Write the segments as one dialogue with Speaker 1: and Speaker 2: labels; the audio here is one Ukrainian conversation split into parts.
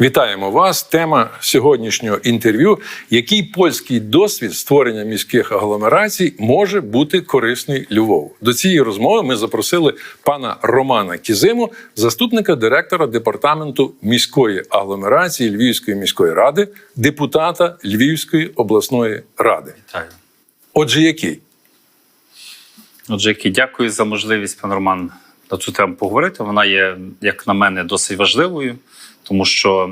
Speaker 1: Вітаємо вас. Тема сьогоднішнього інтерв'ю: який польський досвід створення міських агломерацій може бути корисний Львову? До цієї розмови ми запросили пана Романа Кізиму, заступника директора департаменту міської агломерації Львівської міської ради, депутата Львівської обласної ради.
Speaker 2: Вітаю.
Speaker 1: Отже, який?
Speaker 2: Отже, які дякую за можливість, пан Роман, на цю тему поговорити. Вона є, як на мене, досить важливою, тому що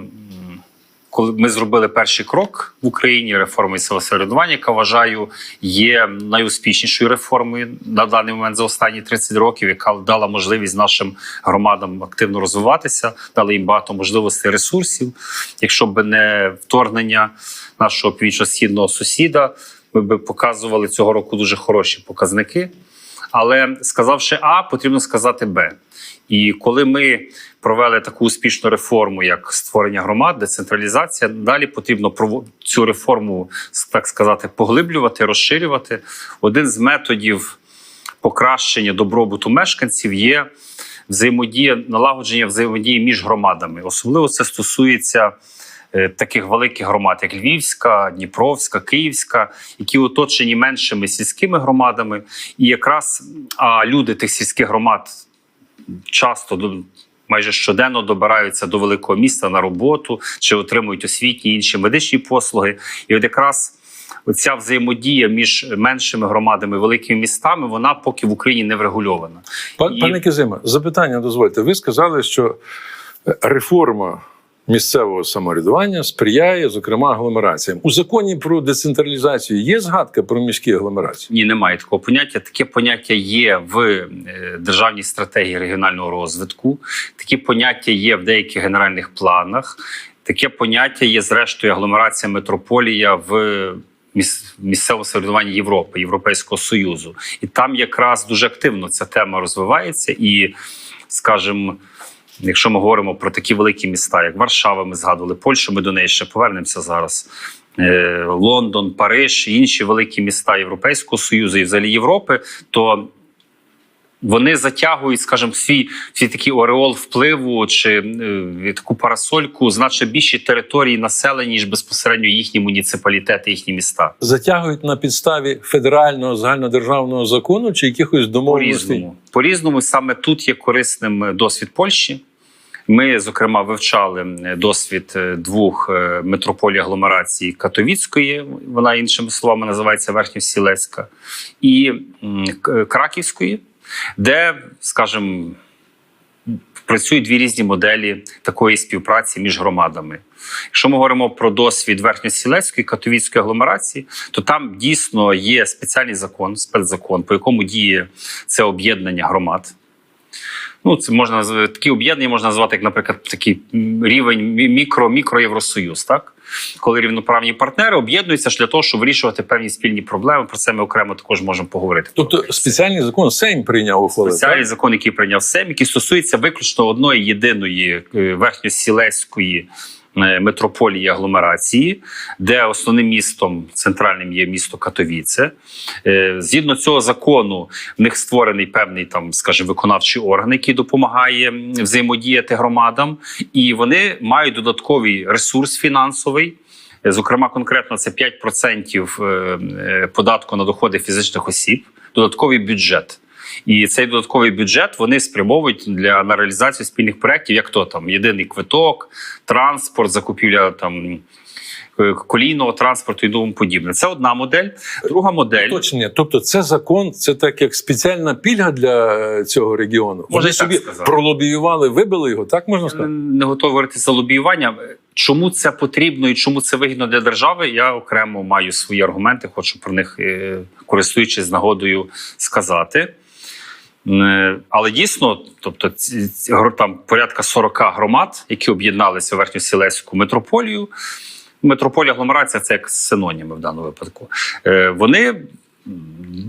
Speaker 2: коли ми зробили перший крок в Україні реформи самосередування, яка вважаю є найуспішнішою реформою на даний момент за останні 30 років, яка дала можливість нашим громадам активно розвиватися, дала їм багато можливостей ресурсів. Якщо б не вторгнення нашого північно-східного сусіда, ми б показували цього року дуже хороші показники. Але сказавши А, потрібно сказати Б. І коли ми провели таку успішну реформу, як створення громад, децентралізація, далі потрібно цю реформу, так сказати, поглиблювати, розширювати. Один з методів покращення добробуту мешканців є взаємодія, налагодження взаємодії між громадами. Особливо це стосується таких великих громад, як Львівська, Дніпровська, Київська, які оточені меншими сільськими громадами. І якраз а, люди тих сільських громад часто до. Майже щоденно добираються до великого міста на роботу чи отримують освітні інші медичні послуги. І от якраз оця взаємодія між меншими громадами і великими містами, вона поки в Україні не врегульована.
Speaker 1: Пан-
Speaker 2: І-
Speaker 1: Пане Кізима, запитання дозвольте. Ви сказали, що реформа місцевого самоврядування сприяє, зокрема, агломераціям. У законі про децентралізацію є згадка про міські агломерації?
Speaker 2: Ні, немає такого поняття. Таке поняття є в е, державній стратегії регіонального розвитку. Такі поняття є в деяких генеральних планах. Таке поняття є зрештою агломерація метрополія в міс- місцевому самоврядуванні Європи, Європейського Союзу. І там якраз дуже активно ця тема розвивається. І, скажімо, якщо ми говоримо про такі великі міста, як Варшава, ми згадували Польщу, ми до неї ще повернемося зараз. е, Лондон, Париж і інші великі міста Європейського Союзу і взагалі Європи, то вони затягують, скажімо, свій, свій такий ореол впливу чи е, таку парасольку значно більші території населення, ніж безпосередньо їхні муніципалітети, їхні міста.
Speaker 1: Затягують на підставі федерального загальнодержавного закону чи якихось домовленостей?
Speaker 2: По-різному. По-різному саме тут є корисним досвід Польщі. Ми, зокрема, вивчали досвід е, двох е, метрополій агломерації Катовіцької, вона іншими словами називається Верхньосілецька, і Краківської, де, скажімо, працюють дві різні моделі такої співпраці між громадами. Якщо ми говоримо про досвід Верхньосілецької Катовіцької агломерації, то там дійсно є спеціальний закон, спецзакон, по якому діє це об'єднання громад. Ну, це можна такі об'єднання можна назвати, як, наприклад, такий рівень мікро мікроєвросоюз, так коли рівноправні партнери об'єднуються ж для того, щоб вирішувати певні спільні проблеми. Про це ми окремо також можемо поговорити.
Speaker 1: Тобто спеціальний закон Сейм прийняв ухвалив.
Speaker 2: Спеціальний закон, який прийняв СЕМ, який стосується виключно одної єдиної е, верхньосілеської метрополії агломерації, де основним містом центральним є місто Катовіце. Е, Згідно цього закону, в них створений певний там, скажімо, виконавчий орган, який допомагає взаємодіяти громадам, і вони мають додатковий ресурс фінансовий. Е, Зокрема, конкретно це 5% е, е, податку на доходи фізичних осіб, додатковий бюджет. І цей додатковий бюджет вони спрямовують для на реалізацію спільних проєктів, як то там єдиний квиток, транспорт, закупівля там е, колійного транспорту і тому подібне. Це одна модель. Друга модель
Speaker 1: Уточнення. Тобто, це закон, це так як спеціальна пільга для е, цього регіону. Вони
Speaker 2: так
Speaker 1: собі
Speaker 2: сказати.
Speaker 1: пролобіювали, вибили його, так можна
Speaker 2: Я
Speaker 1: сказати?
Speaker 2: не готовий говорити за лобіювання. Чому це потрібно і чому це вигідно для держави? Я окремо маю свої аргументи, хочу про них, е, користуючись нагодою, сказати. Але дійсно, тобто, там порядка 40 громад, які об'єдналися в верхньосілеську метрополію. Метрополія агломерація це як синоніми в даному випадку. Е, Вони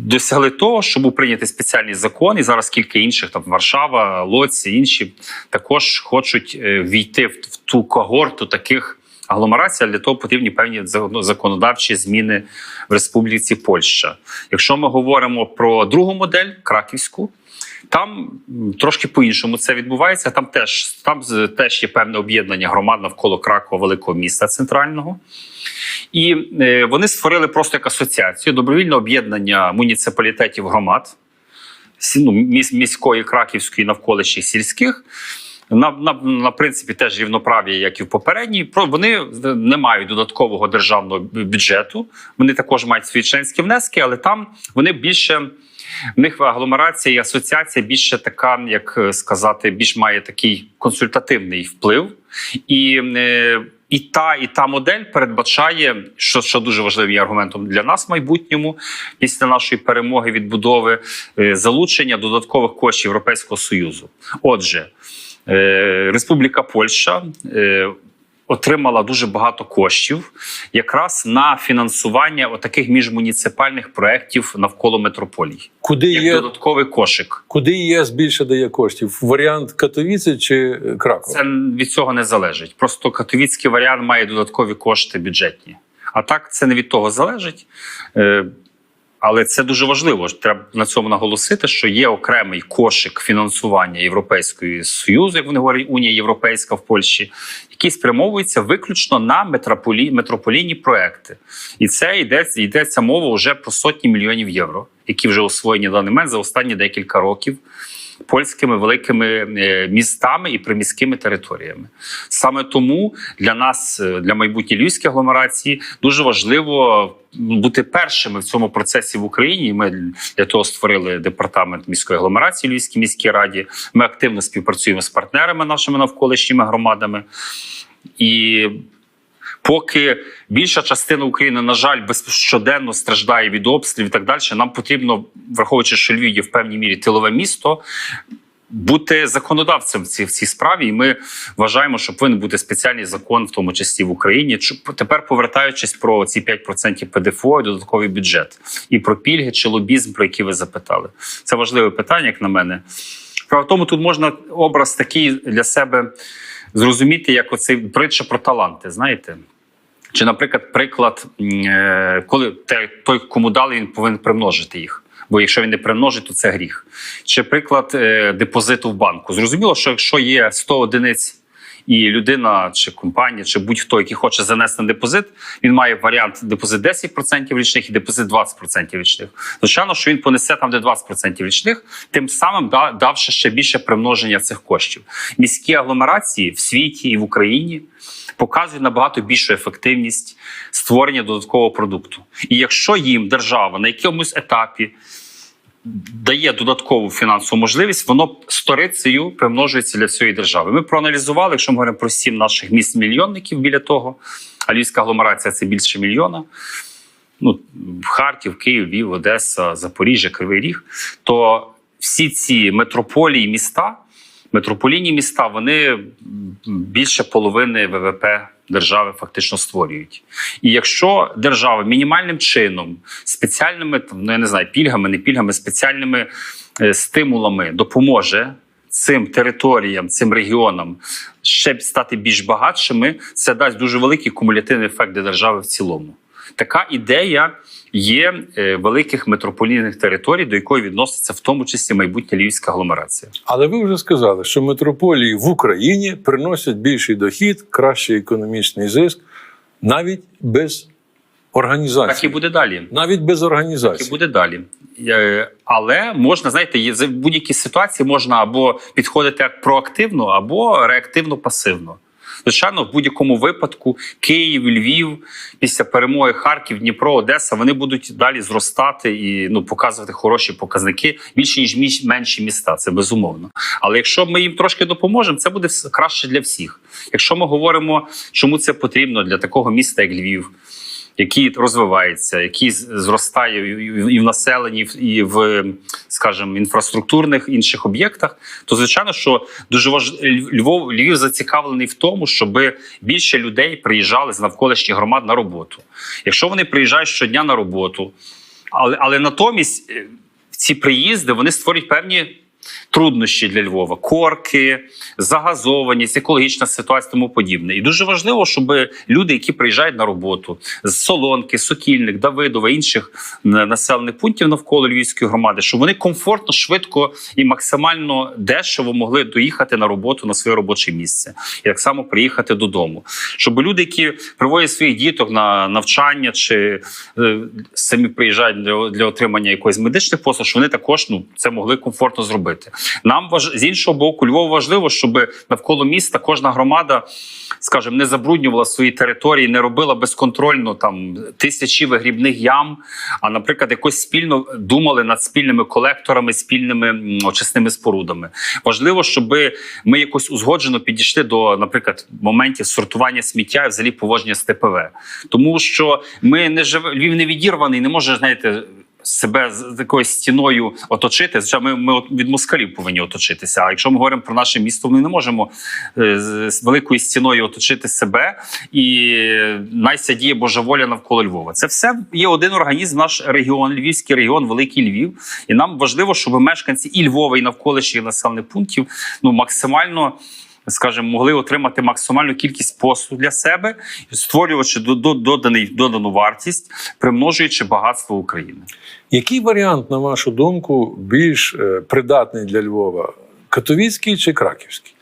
Speaker 2: досягли того, що був прийнятий спеціальний закон, і зараз кілька інших там Варшава, Лоці, інші також хочуть е, війти в ту когорту таких агломерацій. а Для того потрібні певні зак- законодавчі зміни в Республіці Польща. Якщо ми говоримо про другу модель краківську. Там трошки по-іншому це відбувається. Там теж там теж є певне об'єднання громад навколо Кракова, великого міста центрального. І е, вони створили просто як асоціацію добровільне об'єднання муніципалітетів громад ну, міс- міської, краківської, навколишніх сільських. На, на, на принципі теж рівноправ'я, як і в попередній. Про вони не мають додаткового державного бюджету. Вони також мають свої членські внески, але там вони більше в них агломерація і асоціація більше така, як е, сказати, більш має такий консультативний вплив. І, е, і та, і та модель передбачає, що, що дуже важливим є аргументом для нас в майбутньому, після нашої перемоги відбудови, е, залучення додаткових коштів Європейського Союзу. Отже, Республіка Польща. е, Отримала дуже багато коштів якраз на фінансування отаких міжмуніципальних проєктів навколо метрополій,
Speaker 1: Куди
Speaker 2: як
Speaker 1: є,
Speaker 2: додатковий кошик.
Speaker 1: куди ЄС більше дає коштів? Варіант Катовіці чи Кракова?
Speaker 2: Це від цього не залежить. Просто катовіцький варіант має додаткові кошти бюджетні. А так це не від того залежить. Але це дуже важливо. Треба на цьому наголосити, що є окремий кошик фінансування Європейської союзу, як вони говорять, Унія Європейська в Польщі, який спрямовується виключно на метрополі, метрополійні проекти. І це йдеться, йдеться мова вже про сотні мільйонів євро, які вже освоєні на даний момент за останні декілька років польськими великими е, містами і приміськими територіями. Саме тому для нас, е, для майбутньої львівської агломерації, дуже важливо бути першими в цьому процесі в Україні. Ми для того створили департамент міської агломерації Львівській міській раді. Ми активно співпрацюємо з партнерами нашими навколишніми громадами. І Поки більша частина України, на жаль, щоденно страждає від обстрілів так далі, нам потрібно, враховуючи, що Львів є в певній мірі тилове місто, бути законодавцем в цій, в цій справі. І ми вважаємо, що повинен бути спеціальний закон, в тому числі в Україні. Тепер повертаючись про ці 5% ПДФО і додатковий бюджет, і про пільги чи лобізм, про які ви запитали. Це важливе питання, як на мене. Справа в тому, тут можна образ такий для себе зрозуміти, як оцей притча про таланти. Знаєте? Чи, наприклад, приклад, е, коли той, кому дали, він повинен примножити їх. Бо якщо він не примножить, то це гріх. Чи приклад е, депозиту в банку. Зрозуміло, що якщо є 100 одиниць і людина, чи компанія, чи будь-хто, який хоче занести на депозит, він має варіант депозит 10% річних і депозит 20% річних. Звичайно, що він понесе там, де 20% річних, тим самим да- давши ще більше примноження цих коштів. Міські агломерації в світі і в Україні показують набагато більшу ефективність створення додаткового продукту. І якщо їм держава на якомусь етапі дає додаткову фінансову можливість, воно сторицею примножується для всієї держави. Ми проаналізували, якщо ми говоримо про сім наших міст мільйонників біля того, а Львівська агломерація це більше мільйона. Ну, Харків, Київ, Львів, Одеса, Запоріжжя, Кривий Ріг, то всі ці метрополії міста, метрополійні міста, вони більше половини ВВП держави фактично створюють. І якщо держава мінімальним чином, спеціальними ну я не знаю, пільгами, не пільгами, спеціальними е, стимулами допоможе. Цим територіям, цим регіонам ще стати більш багатшими, це дасть дуже великий кумулятивний ефект для держави в цілому. Така ідея є е, великих метрополійних територій, до якої відноситься в тому числі майбутня львівська агломерація.
Speaker 1: Але ви вже сказали, що метрополії в Україні приносять більший дохід, кращий економічний зиск, навіть без організації.
Speaker 2: Так і буде далі.
Speaker 1: Навіть без
Speaker 2: Так і
Speaker 1: організації.
Speaker 2: буде далі. Е, Але можна, знаєте, є в будь-якій ситуації можна або підходити як проактивно, або реактивно пасивно. Звичайно, в будь-якому випадку Київ, Львів, після перемоги Харків, Дніпро, Одеса вони будуть далі зростати і ну показувати хороші показники більше ніж менші міста. Це безумовно. Але якщо ми їм трошки допоможемо, це буде краще для всіх. Якщо ми говоримо, чому це потрібно для такого міста, як Львів, який розвивається, який зростає і в- населенні, і в, скажімо, інфраструктурних інших об'єктах, то звичайно, що дуже важ... Львов Львів зацікавлений в тому, щоб більше людей приїжджали з навколишніх громад на роботу. Якщо вони приїжджають щодня на роботу, але, але натомість е, ці приїзди вони створюють певні труднощі для Львова, корки, загазованість, екологічна ситуація, тому подібне. І дуже важливо, щоб люди, які приїжджають на роботу з Солонки, Сокільник, Давидова, інших населених пунктів навколо Львівської громади, щоб вони комфортно, швидко і максимально дешево могли доїхати на роботу на своє робоче місце, і так само приїхати додому. Щоб люди, які приводять своїх діток на навчання чи е, самі приїжджають для, для отримання якоїсь медичних послуг, щоб вони також ну це могли комфортно зробити. Нам важ з іншого боку, Львову важливо, щоб навколо міста кожна громада, скажімо, не забруднювала свої території, не робила безконтрольно там тисячі вигрібних ям. А, наприклад, якось спільно думали над спільними колекторами, спільними очисними спорудами. Важливо, щоб ми якось узгоджено підійшли до, наприклад, моментів сортування сміття і взагалі поводження з ТПВ, тому що ми не живе Львів не відірваний, не може знаєте. Себе з такою стіною оточити, звичайно, ми, ми від москалів повинні оточитися. А якщо ми говоримо про наше місто, ми не можемо е, з, великою стіною оточити себе і найся діє Божа воля навколо Львова. Це все є один організм, наш регіон, Львівський регіон, Великий Львів. І нам важливо, щоб мешканці і Львова, і навколишніх населених пунктів ну максимально. Скажімо, могли отримати максимальну кількість послуг для себе, створюючи до- до- доданий додану вартість, примножуючи багатство України.
Speaker 1: Який варіант, на вашу думку, більш е, придатний для Львова? Катовіцький чи краківський?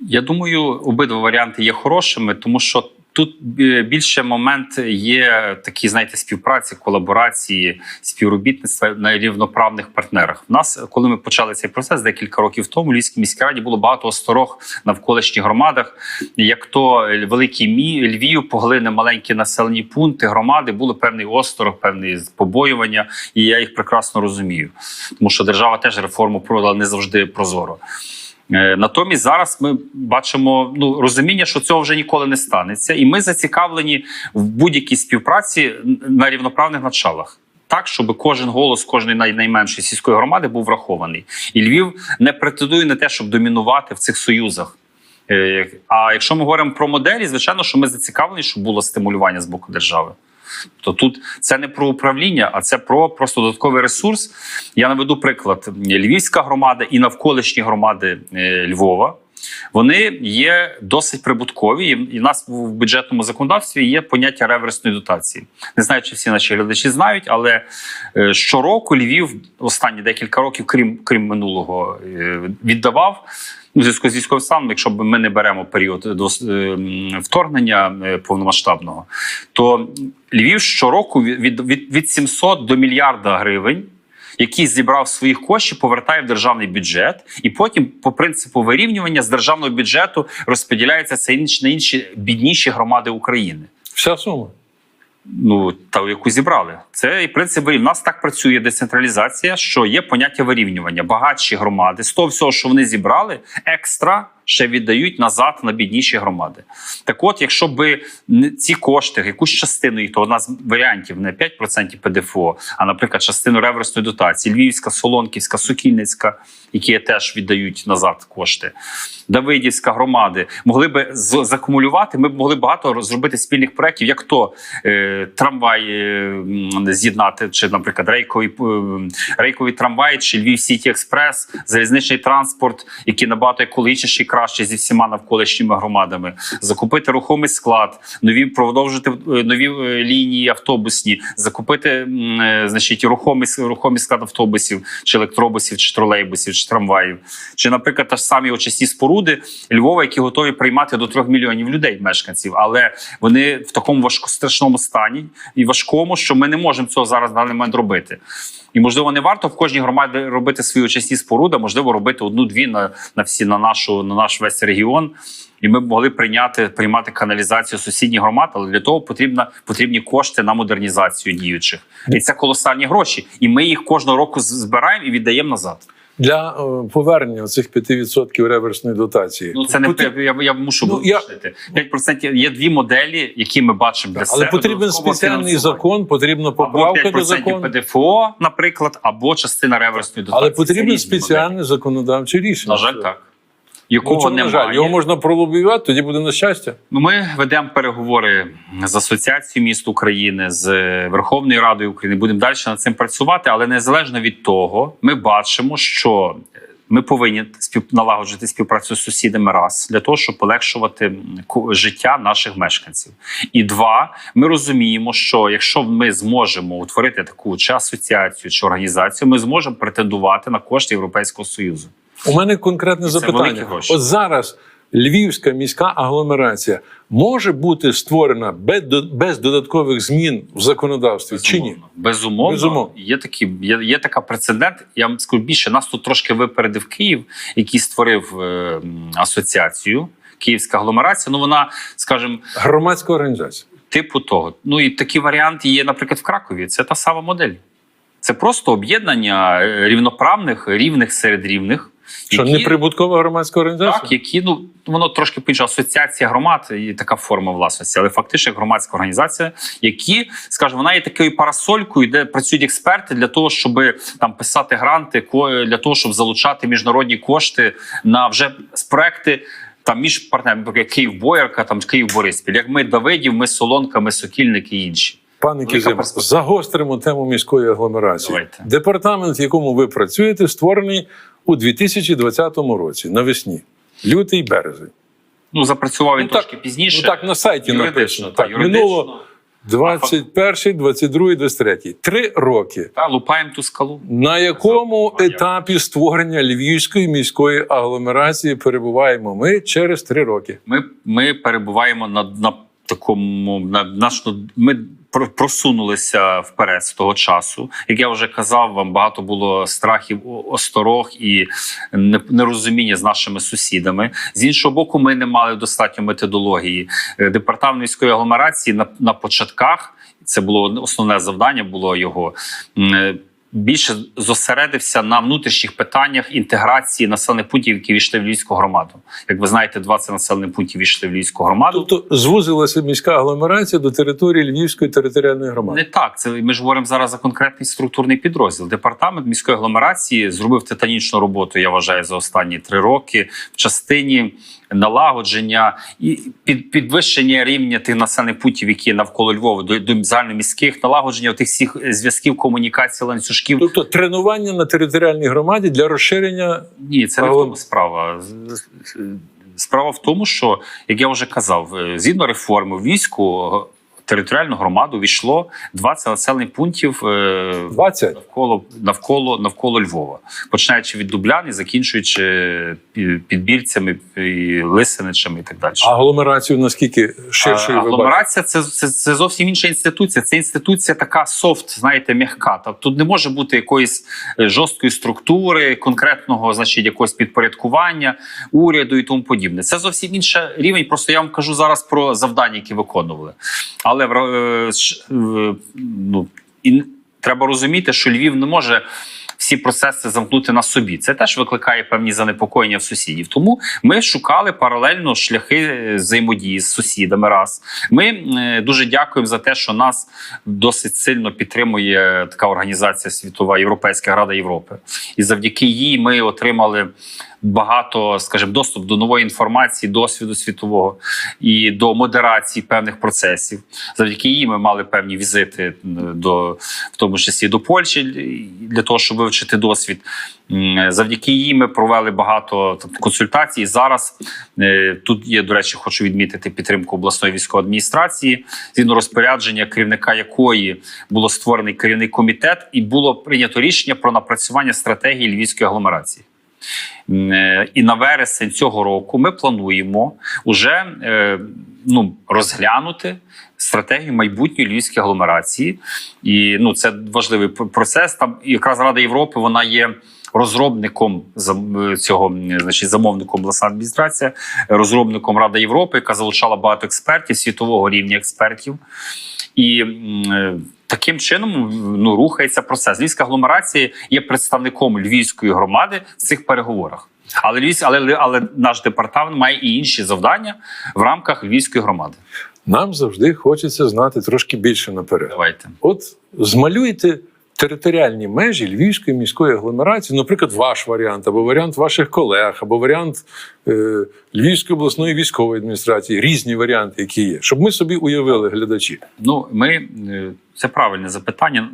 Speaker 2: Я думаю, обидва варіанти є хорошими, тому що тут е, більше момент є такі, знаєте, співпраці, колаборації, співробітництва на рівноправних партнерах. У нас, коли ми почали цей процес декілька років тому, в Львівській міській раді було багато осторог навколишніх громадах. Як то великий мі Львів поглине маленькі населені пункти, громади, було певний осторог, певні побоювання, і я їх прекрасно розумію, тому що держава теж реформу проводила не завжди прозоро. Е, Натомість зараз ми бачимо ну розуміння, що цього вже ніколи не станеться, і ми зацікавлені в будь-якій співпраці на рівноправних началах. Так, щоб кожен голос кожної найменшої сільської громади був врахований, і Львів не претендує на те, щоб домінувати в цих союзах. Е, А якщо ми говоримо про моделі, звичайно, що ми зацікавлені, щоб було стимулювання з боку держави. То тут це не про управління, а це про просто додатковий ресурс. Я наведу приклад: Львівська громада і навколишні громади е, Львова. Вони є досить прибуткові, і в нас в бюджетному законодавстві є поняття реверсної дотації. Не знаю, чи всі наші глядачі знають, але е, щороку Львів останні декілька років, крім крім минулого, е, віддавав ну, зв'язку з військовим станом, якщо ми не беремо період до е, вторгнення е, повномасштабного, то Львів щороку від, від, від, від 700 до мільярда гривень. Який зібрав своїх коштів, повертає в державний бюджет, і потім, по принципу вирівнювання з державного бюджету розподіляється це на інші бідніші громади України.
Speaker 1: Вся сума.
Speaker 2: Ну та яку зібрали. Це і принцип вирів- нас так працює децентралізація, що є поняття вирівнювання. Багатші громади з того всього, що вони зібрали, екстра ще віддають назад на бідніші громади. Так, от, якщо би ці кошти, якусь частину їх, то одна з варіантів не 5% ПДФО, а наприклад, частину реверсної дотації, Львівська, Солонківська, Сокільницька, які теж віддають назад кошти. Давидівська громади могли би закумулювати. Ми б могли багато роз- зробити спільних проєктів, як то е, трамвай е, з'єднати, чи, наприклад, рейковий, е, рейковий трамвай, чи Львів Сіті Експрес, залізничний транспорт, який набагато екологічніший, краще зі всіма навколишніми громадами, закупити рухомий склад, нові продовжити е, нові е, лінії автобусні, закупити е, значить рухомий рухомий склад автобусів, чи електробусів, чи тролейбусів, чи трамваїв, чи, наприклад, та ж самі очисні споруди Львова, які готові приймати до трьох мільйонів людей, мешканців, але вони в такому важко страшному стані і важкому, що ми не можемо цього зараз на даний момент робити. І можливо не варто в кожній громаді робити свої очисні споруди, можливо робити одну-дві на, на всі на нашу на наш весь регіон. І ми б могли прийняти приймати каналізацію сусідніх громад, але для того потрібна потрібні кошти на модернізацію діючих. І це колосальні гроші. І ми їх кожного року збираємо і віддаємо назад.
Speaker 1: Для е, повернення цих 5% реверсної дотації.
Speaker 2: Ну це не я, я мушу
Speaker 1: Ну, я-
Speaker 2: 5% є дві моделі, які ми бачимо для себе.
Speaker 1: Але потрібен спеціальний закон, потрібна поправка до
Speaker 2: 5%
Speaker 1: закону.
Speaker 2: ПДФО, наприклад, або частина реверсної дотації.
Speaker 1: Але потрібне спеціальне законодавче рішення.
Speaker 2: На жаль, так.
Speaker 1: Ну,
Speaker 2: Якого
Speaker 1: чому, на жаль, його можна пролобіювати, тоді буде на щастя.
Speaker 2: Ну, Ми ведемо переговори з Асоціацією міст України з Верховною Радою України. Будемо далі над цим працювати, але незалежно від того, ми бачимо, що Ми повинні спів... налагоджувати співпрацю з сусідами раз для того, щоб полегшувати життя наших мешканців. І два, ми розуміємо, що якщо ми зможемо утворити таку чи асоціацію чи організацію, ми зможемо претендувати на кошти Європейського союзу.
Speaker 1: У мене конкретне
Speaker 2: це
Speaker 1: запитання. От зараз Львівська міська агломерація може бути створена без, додаткових змін в законодавстві чи ні?
Speaker 2: Безумовно,
Speaker 1: Безумовно.
Speaker 2: є такі є, є така прецедент. Я вам скажу більше. Нас тут трошки випередив Київ, який створив е, асоціацію. Київська агломерація. Ну вона, скажімо,
Speaker 1: Громадська організація.
Speaker 2: типу того. Ну і такі варіанти є, наприклад, в Кракові. Це та сама модель. Це просто об'єднання е, рівноправних, рівних серед рівних.
Speaker 1: Що
Speaker 2: які-
Speaker 1: неприбуткова громадська організація?
Speaker 2: так, які ну воно трошки по асоціація громад і така форма власності, але фактично громадська організація, які скажімо, вона є такою парасолькою, де працюють експерти для того, щоб там писати гранти, для того, щоб залучати міжнародні кошти на вже з проекти. Там між партнерами, наприклад, Київ Боярка, там Київ Бориспіль. Як ми Давидів, ми Солонка, ми Сокільник і інші.
Speaker 1: Пане Кізим, загостримо тему міської агломерації.
Speaker 2: Давайте.
Speaker 1: Департамент, в якому ви працюєте, створений у 2020 році навесні, лютий березень.
Speaker 2: Ну запрацював він
Speaker 1: Ну, так,
Speaker 2: трошки пізніше.
Speaker 1: Ну так на сайті
Speaker 2: юридично,
Speaker 1: написано.
Speaker 2: та,
Speaker 1: Так,
Speaker 2: юридично.
Speaker 1: минуло 21, 22, 23. Три роки.
Speaker 2: Та, лупаємо ту скалу.
Speaker 1: На якому
Speaker 2: А як?
Speaker 1: етапі створення Львівської міської агломерації перебуваємо ми через три роки?
Speaker 2: Ми, ми перебуваємо на, на такому на нашому. Ми просунулися вперед з того часу. Як я вже казав, вам багато було страхів, осторог і нерозуміння з нашими сусідами. З іншого боку, ми не мали достатньо методології. Е, Департамент міської агломерації на, на початках це було основне завдання. Було його. Більше зосередився на внутрішніх питаннях інтеграції населених пунктів, які війшли в Львівську громаду. Як ви знаєте, 20 населених пунктів війшли в Львівську громаду.
Speaker 1: Тобто звузилася міська агломерація до території Львівської територіальної громади.
Speaker 2: Не так. Це ми ж говоримо зараз за конкретний структурний підрозділ. Департамент міської агломерації зробив титанічну роботу. Я вважаю за останні три роки в частині налагодження і під підвищення рівня тих населених путів, які навколо Львова, до, до загальноміських налагодження тих всіх зв'язків комунікації ланцюжків.
Speaker 1: Тобто тренування на територіальній громаді для розширення
Speaker 2: Ні, це не в тому справа. Справа в тому, що як я вже казав, е, згідно реформи війську е, територіальну громаду війшло 20 населених пунктів е,
Speaker 1: 20.
Speaker 2: навколо навколо навколо Львова, починаючи від Дублян і закінчуючи пі- підбірцями, і Лисиничами і так далі.
Speaker 1: Агломерацію наскільки ширшою
Speaker 2: А,
Speaker 1: бачите?
Speaker 2: Агломерація це, це, це зовсім інша інституція. Це інституція така софт, знаєте, м'яка. Тобто тут не може бути якоїсь е, жорсткої структури, конкретного, значить, якогось підпорядкування уряду і тому подібне. Це зовсім інший рівень. Просто я вам кажу зараз про завдання, які виконували. Але е, ш- е, ну, і треба розуміти, що Львів не може. Всі процеси замкнути на собі. Це теж викликає певні занепокоєння в сусідів. Тому ми шукали паралельно шляхи е, взаємодії з сусідами. Раз ми е, дуже дякуємо за те, що нас досить сильно підтримує така організація світова Європейська Рада Європи, і завдяки їй ми отримали багато, скажімо, доступ до нової інформації, досвіду світового і до модерації певних процесів. Завдяки їй ми мали певні візити е, до в тому числі до Польщі для того, щоб вивчити досвід. Завдяки їй ми провели багато там, консультацій. Зараз е, тут є, до речі, хочу відмітити підтримку обласної військової адміністрації, згідно розпорядження, керівника якої було створений керівний комітет, і було прийнято рішення про напрацювання стратегії львівської агломерації. Е, І на вересень цього року ми плануємо уже е, ну, розглянути стратегію майбутньої львівської агломерації. І ну, це важливий процес. Там якраз Рада Європи вона є. Розробником цього значить, замовником обласна адміністрація, розробником Рада Європи, яка залучала багато експертів світового рівня експертів, і е, таким чином ну рухається процес. Львівська агломерація є представником львівської громади в цих переговорах. Але Львівська, але, але наш департамент має і інші завдання в рамках львівської громади.
Speaker 1: Нам завжди хочеться знати трошки більше наперед.
Speaker 2: Давайте.
Speaker 1: От змалюйте територіальні межі Львівської міської агломерації, наприклад, ваш варіант, або варіант ваших колег, або варіант е, Львівської обласної військової адміністрації, різні варіанти, які є, щоб ми собі уявили глядачі.
Speaker 2: Ну, ми е, це правильне запитання.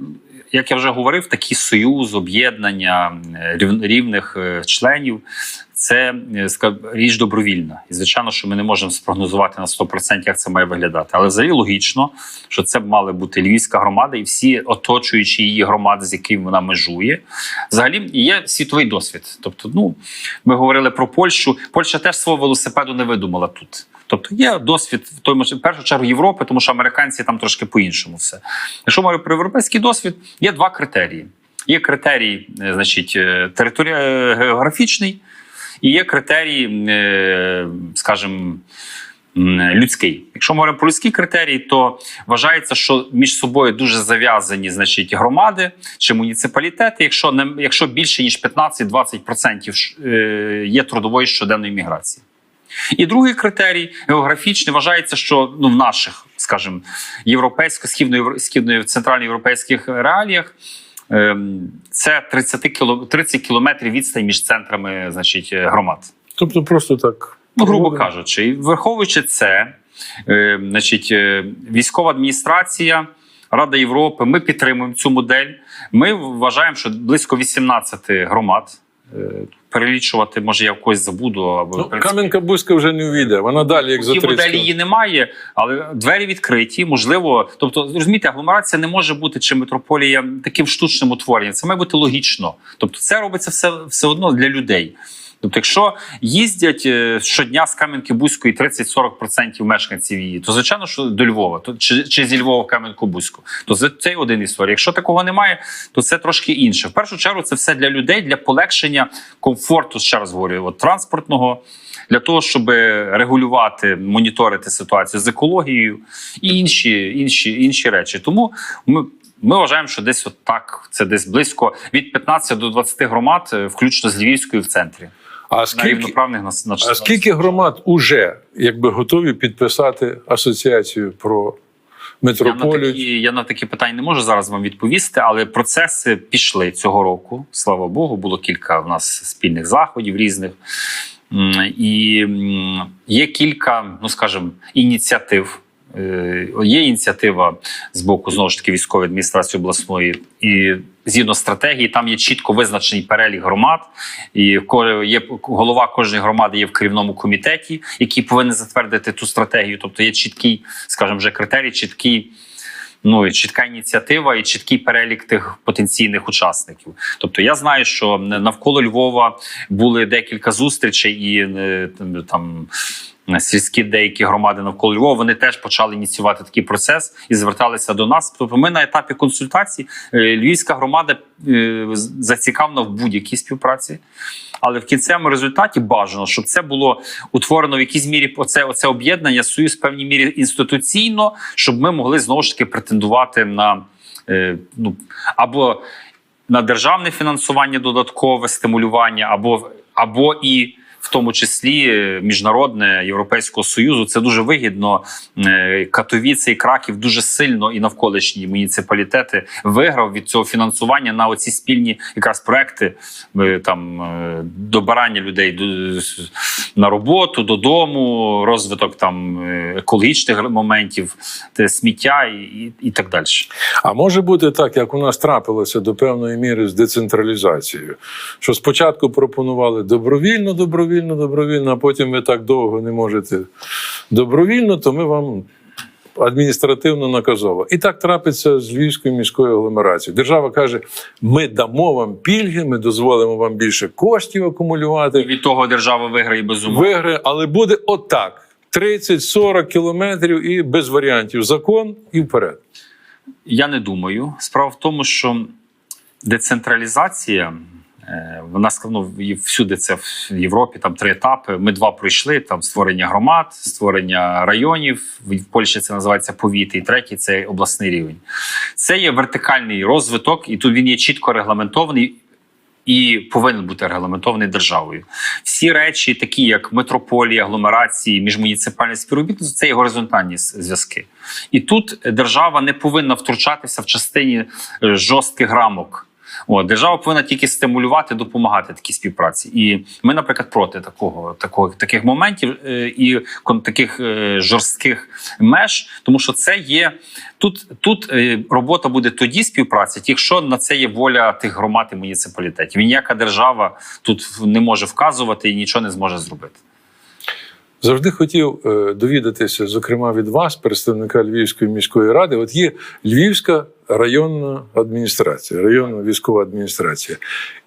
Speaker 2: Як я вже говорив, такий союз, об'єднання е, рівних е, членів це е, річ добровільна. І звичайно, що ми не можемо спрогнозувати на 100%, як це має виглядати. Але взагалі логічно, що це б мали бути львівська громада і всі оточуючі її громади, з якими вона межує. Взагалі є світовий досвід. Тобто, ну ми говорили про Польщу. Польща теж свого велосипеду не видумала тут. Тобто є досвід в той в першу чергу Європи, тому що американці там трошки по-іншому все. Якщо говорити про європейський досвід, є два критерії: є критерій, е, значить, е, територія е, географічний, і є критерій, скажімо, людський. Якщо ми говоримо про людські критерії, то вважається, що між собою дуже зав'язані значить, громади чи муніципалітети, якщо не якщо більше ніж 15-20% е, є трудової щоденної міграції. І другий критерій географічний вважається, що ну в наших, скажімо, європейсько-східно східно центральноєвропейських реаліях. ем, Це 30 кіло 30 кілометрів відстань між центрами, значить, е, громад.
Speaker 1: Тобто, просто так.
Speaker 2: Ну, грубо кажучи, і враховуючи це, е, значить, е, військова адміністрація, Рада Європи, ми підтримуємо цю модель. Ми вважаємо, що близько 18 громад. Перелічувати, може, я в когось забуду, або
Speaker 1: Ну,
Speaker 2: принципі,
Speaker 1: Кам'янка Бузька вже не увійде. Вона далі, як за
Speaker 2: Ті
Speaker 1: 30
Speaker 2: моделі її немає, але двері відкриті. Можливо, тобто розумієте, агломерація не може бути чи метрополія таким штучним утворенням. Це має бути логічно. Тобто, це робиться все, все одно для людей. Тобто, якщо їздять е, щодня з Кам'янки-Бузької 30-40% мешканців її, то звичайно, що до Львова, то чи, чи зі Львова в Кам'янку-Бузьку, то це, один історія. Якщо такого немає, то це трошки інше. В першу чергу, це все для людей, для полегшення комфорту, ще раз говорю, от, транспортного, для того, щоб регулювати, моніторити ситуацію з екологією і інші, інші, інші речі. Тому ми. Ми вважаємо, що десь от так, це десь близько від 15 до 20 громад, е, включно з Львівською в центрі.
Speaker 1: А скільки,
Speaker 2: на, на
Speaker 1: а скільки громад уже якби готові підписати асоціацію про
Speaker 2: Я на, такі, я на такі питання не можу зараз вам відповісти, але процеси пішли цього року. Слава Богу, було кілька в нас спільних заходів різних. І є кілька, ну скажімо, ініціатив. Е, Є ініціатива з боку знову ж таки військової адміністрації обласної, і згідно стратегії, там є чітко визначений перелік громад. І є голова кожної громади є в керівному комітеті, який повинен затвердити ту стратегію. Тобто є чіткий, скажімо, вже критерій, чіткий. Ну чітка ініціатива і чіткий перелік тих потенційних учасників. Тобто, я знаю, що навколо Львова були декілька зустрічей, і е, там сільські деякі громади навколо Львова вони теж почали ініціювати такий процес і зверталися до нас. Тобто, ми на етапі консультацій е, львівська громада е, зацікавлена в будь-якій співпраці. Але в кінцевому результаті бажано, щоб це було утворено в якійсь мірі оце, оце об'єднання, союз в певній мірі інституційно, щоб ми могли знову ж таки претендувати на е, ну або на державне фінансування, додаткове стимулювання, або, або і. В тому числі міжнародне Європейського союзу це дуже вигідно. Е, Катовіце і Краків дуже сильно і навколишні муніципалітети виграв від цього фінансування на оці спільні якраз проекти е, там е, добирання людей на роботу, додому, розвиток там екологічних моментів, сміття і, і так далі.
Speaker 1: А може бути так, як у нас трапилося до певної міри з децентралізацією, що спочатку пропонували добровільно, добровільно, добровільно, а потім ви так довго не можете добровільно, то ми вам. Адміністративно наказово. І так трапиться з Львівською міською агломерацією. Держава каже: ми дамо вам пільги, ми дозволимо вам більше коштів акумулювати.
Speaker 2: І від того держава виграє безумовно.
Speaker 1: Виграє, але буде отак: 30-40 кілометрів і без варіантів. Закон і вперед.
Speaker 2: Я не думаю. Справа в тому, що децентралізація. Е, Вона ну, всюди це в Європі там три етапи. Ми два пройшли: там створення громад, створення районів. В Польщі це називається повіт, і третій це обласний рівень. Це є вертикальний розвиток, і тут він є чітко регламентований. і повинен бути регламентований державою. Всі речі, такі як метрополії, агломерації, міжмуніципальне співробітництво, це є горизонтальні зв'язки. І тут держава не повинна втручатися в частині е, жорстких рамок. От, держава повинна тільки стимулювати, допомагати такій співпраці. І ми, наприклад, проти такого, такого таких моментів е, і таких е, жорстких меж, тому що це є тут. Тут е, робота буде тоді співпраця, якщо на це є воля тих громад і муніципалітетів. І ніяка держава тут не може вказувати і нічого не зможе зробити.
Speaker 1: Завжди хотів е, довідатися, зокрема від вас, представника Львівської міської ради. От є Львівська районна адміністрація, районна військова адміністрація.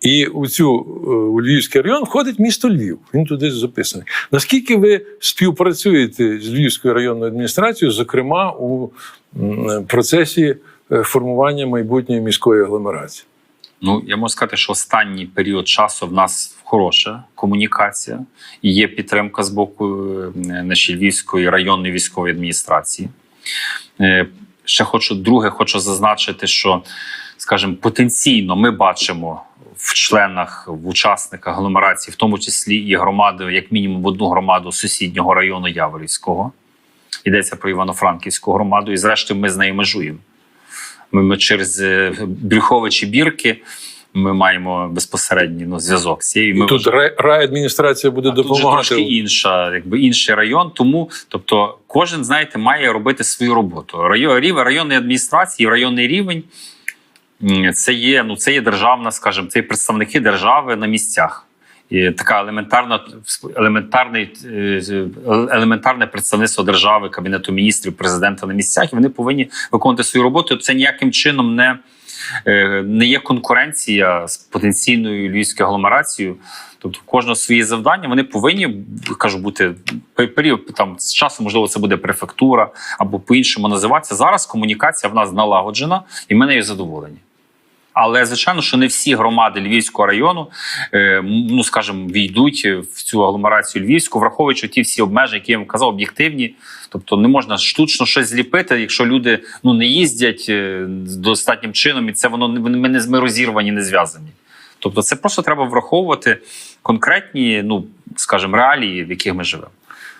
Speaker 1: І у цю е, у Львівський район входить місто Львів. Він туди записаний. Наскільки ви співпрацюєте з Львівською районною адміністрацією, зокрема у процесі е, формування майбутньої міської агломерації?
Speaker 2: Ну, я можу сказати, що останній період часу в нас хороша комунікація і є підтримка з боку е, нашої Львівської районної військової адміністрації. Е, Ще хочу друге, хочу зазначити, що, скажімо, потенційно ми бачимо в членах, в учасниках агломерації, в тому числі і громади, як мінімум одну громаду сусіднього району Яворівського. Йдеться про Івано-Франківську громаду, і зрештою ми з нею межуємо. Ми, ми через е, Брюховичі бірки ми маємо безпосередній ну, зв'язок з цією. Ми
Speaker 1: Тут рай- райадміністрація буде
Speaker 2: а тут же трошки інша, якби інший район. Тому, тобто, кожен, знаєте, має робити свою роботу. Район, рівень районної адміністрації, районний рівень це є, ну, це є державна, скажімо, це є представники держави на місцях. І така елементарна, елементарний, е, елементарне представництво держави, кабінету міністрів, президента на місцях. І вони повинні виконувати свою роботу. Це ніяким чином не, не є конкуренція з потенційною львівською агломерацією. Тобто, кожного свої завдання вони повинні кажу бути період там з часу, можливо, це буде префектура або по-іншому називатися. Зараз комунікація в нас налагоджена, і ми нею задоволені. Але звичайно, що не всі громади Львівського району, е, ну скажімо, війдуть в цю агломерацію Львівську, враховуючи ті всі обмеження, які я вам казав, об'єктивні. Тобто не можна штучно щось зліпити, якщо люди ну не їздять е, достатнім чином, і це воно ми не ми розірвані, не зв'язані. Тобто, це просто треба враховувати конкретні, ну скажімо, реалії, в яких ми живемо.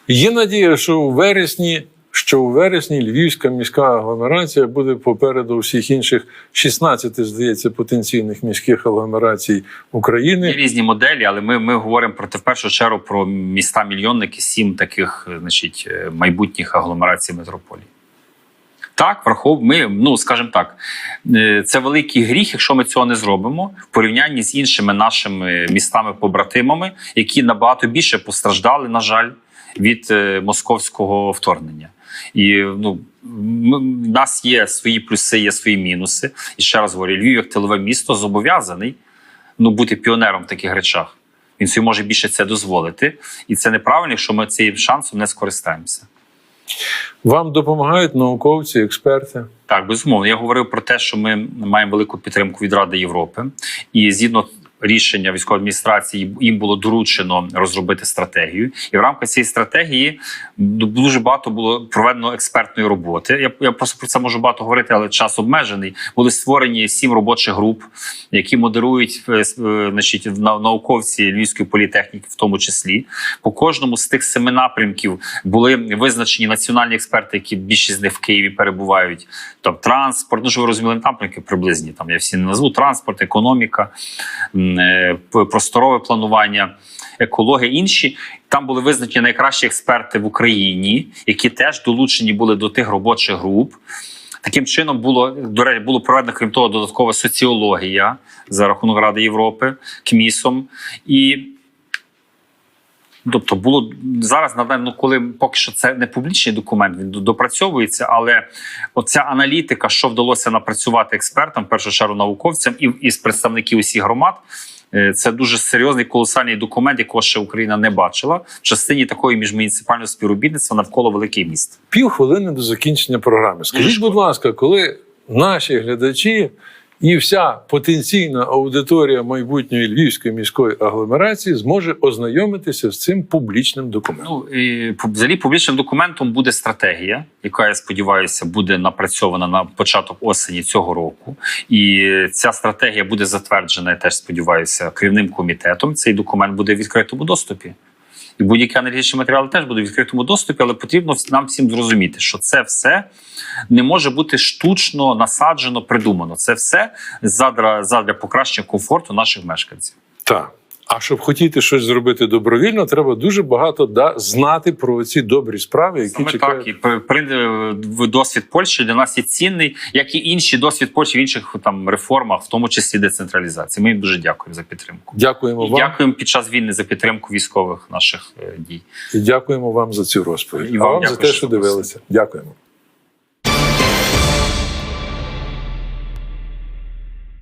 Speaker 1: Є надія, що у вересні, що у вересні Львівська міська агломерація буде попереду всіх інших 16, здається, потенційних міських агломерацій
Speaker 2: Є
Speaker 1: України.
Speaker 2: різні моделі, але ми, ми говоримо про в першу чергу про міста мільйонники, сім таких, е, значить, е, майбутніх агломерацій метрополії. Так, врахов... ми, ну скажімо так, е, це великий гріх, якщо ми цього не зробимо в порівнянні з іншими нашими містами-побратимами, які набагато більше постраждали, на жаль, від московського вторгнення. І ну, в нас є свої плюси, є свої мінуси. І ще раз говорю, Львів як тилове місто зобов'язаний ну, бути піонером в таких речах. Він собі може більше це дозволити. І це неправильно, якщо ми цим шансом не скористаємося.
Speaker 1: Вам допомагають науковці, експерти.
Speaker 2: Так, безумовно. Я говорив про те, що ми маємо велику підтримку від Ради Європи, і згідно рішення військової адміністрації їм було доручено розробити стратегію. І в рамках цієї стратегії дуже багато було проведено експертної роботи. Я, я просто про це можу багато говорити, але час обмежений. Були створені сім робочих груп, які модерують е, е, значить, науковці Львівської політехніки, в тому числі. По кожному з тих семи напрямків були визначені національні експерти, які більшість з них в Києві перебувають. Там транспорт, ну ж ви розуміли напрямки приблизні. Там я всі не назву транспорт, економіка, просторове планування. Екологія інші там були визначені найкращі експерти в Україні, які теж долучені були до тих робочих груп. Таким чином було до речі, було проведено крім того додаткова соціологія за рахунок Ради Європи КМІСом. І Тобто було зараз на ну, коли поки що це не публічний документ, він допрацьовується, але оця аналітика, що вдалося напрацювати експертам, в першу чергу науковцям і із представників усіх громад. е, Це дуже серйозний колосальний документ, якого ще Україна не бачила в частині такої міжмуніципального співробітництва навколо великих міст.
Speaker 1: Пів хвилини до закінчення програми. Скажіть, будь ласка, коли наші глядачі і вся потенційна аудиторія майбутньої львівської міської агломерації зможе ознайомитися з цим публічним документом.
Speaker 2: Ну і взагалі публічним документом буде стратегія, яка я сподіваюся буде напрацьована на початок осені цього року. І ця стратегія буде затверджена, я теж сподіваюся, керівним комітетом. Цей документ буде в відкритому доступі. Будь-які аналітичні матеріали теж будуть в відкритому доступі, але потрібно нам всім зрозуміти, що це все не може бути штучно насаджено, придумано. Це все задля, задля покращення комфорту наших мешканців.
Speaker 1: Так. А щоб хотіти щось зробити добровільно, треба дуже багато да, знати про ці добрі справи, які
Speaker 2: Саме
Speaker 1: чекають.
Speaker 2: так, і при- при- в- досвід Польщі для нас є цінний, як і інші досвід Польщі в інших там реформах, в тому числі децентралізації. Ми їм дуже дякуємо за підтримку.
Speaker 1: Дякуємо
Speaker 2: І
Speaker 1: вам
Speaker 2: дякуємо під час війни за підтримку військових наших е, дій.
Speaker 1: і дякуємо вам за цю розповідь.
Speaker 2: І
Speaker 1: а
Speaker 2: вам
Speaker 1: вам за те,
Speaker 2: що
Speaker 1: що дивилися. Дякуємо.